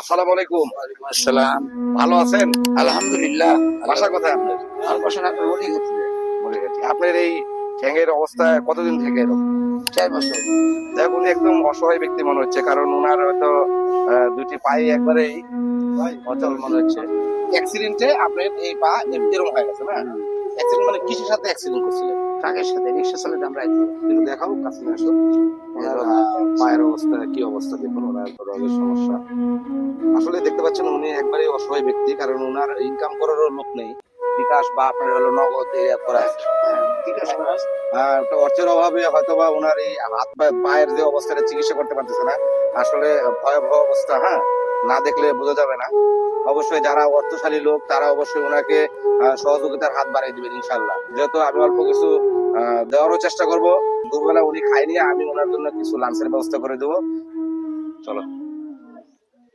আসসালামু আলাইকুম। আসসালাম। ভালো আছেন? আলহামদুলিল্লাহ। বাসা কোথায় আপনার? এই ঠ্যাঙের অবস্থা কতদিন থেকে এরকম? চার বছর। দেখুন একদম অসহায় ব্যক্তি মনে হচ্ছে কারণ ওনার হয়তো দুটি পায়ে একবারেই অচল মনে হচ্ছে। অ্যাক্সিডেন্টে আপনার এই পা এরকম হয়ে গেছে না? অ্যাক্সিডেন্ট মানে কিসের সাথে অ্যাক্সিডেন্ট করছিলেন? ট্রাকের সাথে? রিক্সা চালাতে আমরা দেখাও কাছে আসো পায়ের অবস্থা কি অবস্থা দেখুন ওনার রোগের সমস্যা। আসলে দেখতে পাচ্ছেন উনি একবারে অসহায় ব্যক্তি কারণ ওনার ইনকাম করারও লোক নেই। বিকাশ বা আপনার হলো নগদ করা অর্থের অভাবে হয়তো বা ওনার এই হাত পায়ের যে অবস্থাটা চিকিৎসা করতে পারতেছে না। আসলে ভয়াবহ অবস্থা হ্যাঁ? না দেখলে বোঝা যাবে না। অবশ্যই যারা অর্থশালী লোক তারা অবশ্যই ওনাকে সহযোগিতার হাত বাড়িয়ে দিবেন ইনশাল্লাহ যেহেতু আমি অল্প কিছু দেওয়ারও চেষ্টা করব। দুবেলা উনি খাইনি আমি ওনার জন্য কিছু লাঞ্চের ব্যবস্থা করে দেবো। চলো।